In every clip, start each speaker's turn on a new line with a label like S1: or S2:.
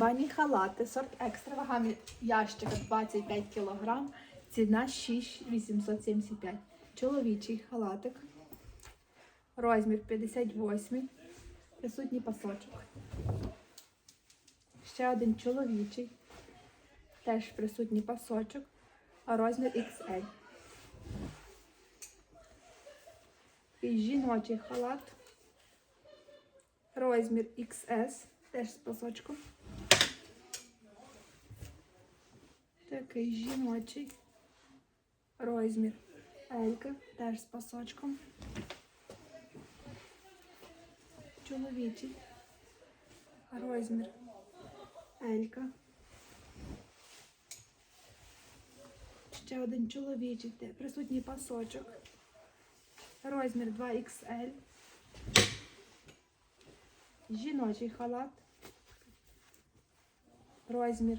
S1: Бані халати, сорт екстра, вага ящика 25 кг, ціна 6,875. Чоловічий халатик, розмір 58, присутній пасочок. Ще один чоловічий, теж присутній пасочок, а розмір XL. І жіночий халат, розмір XS, теж з пасочком. Такий жіночий розмір Елька, теж з пасочком. Чоловічий розмір Елька. Ще один чоловічий, присутній пасочок. Розмір 2XL. Жіночий халат. Розмір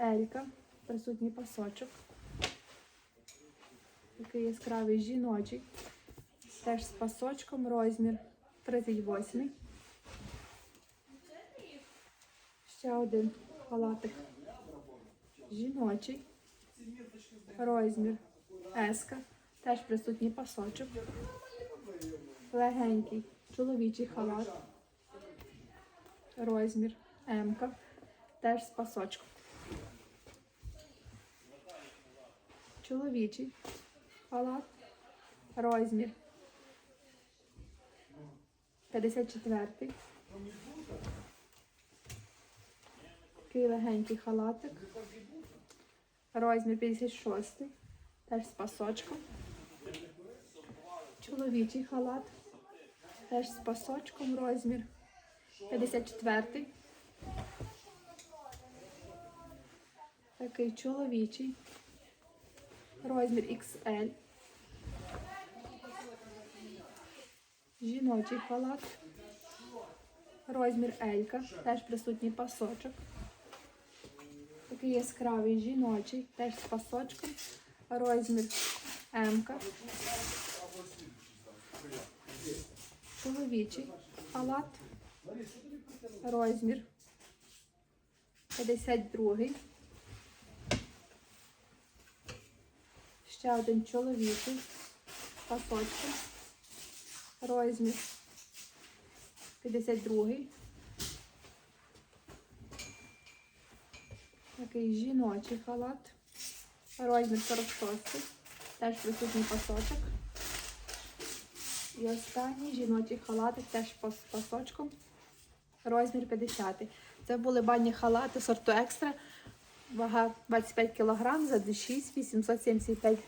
S1: Елька, присутній пасочок. Такий яскравий жіночий. Теж з пасочком, розмір 38. Ще один халатик. Жіночий. Розмір Еска. Теж присутній пасочок. Легенький чоловічий халат. Розмір М. Теж з пасочком. Чоловічий халат. Розмір 54. Такий легенький халатик. Розмір 56. Теж з пасочком. Чоловічий халат. Теж з пасочком розмір 54. Такий чоловічий. Розмір XL. Жіночий халат. Розмір Елька. Теж присутній пасочок. Такий яскравий жіночий, теж з пасочком. Розмір М. Чоловічий халат. Розмір 52. Ще один чоловічий з пасочком. Розмір 52-й. Такий жіночий халат. Розмір 46-й. Теж присутній пасочок. І останній жіночий халатик теж з пасочком. Розмір 50. Це були банні халати сорту екстра. Вага 25 кг за 6 875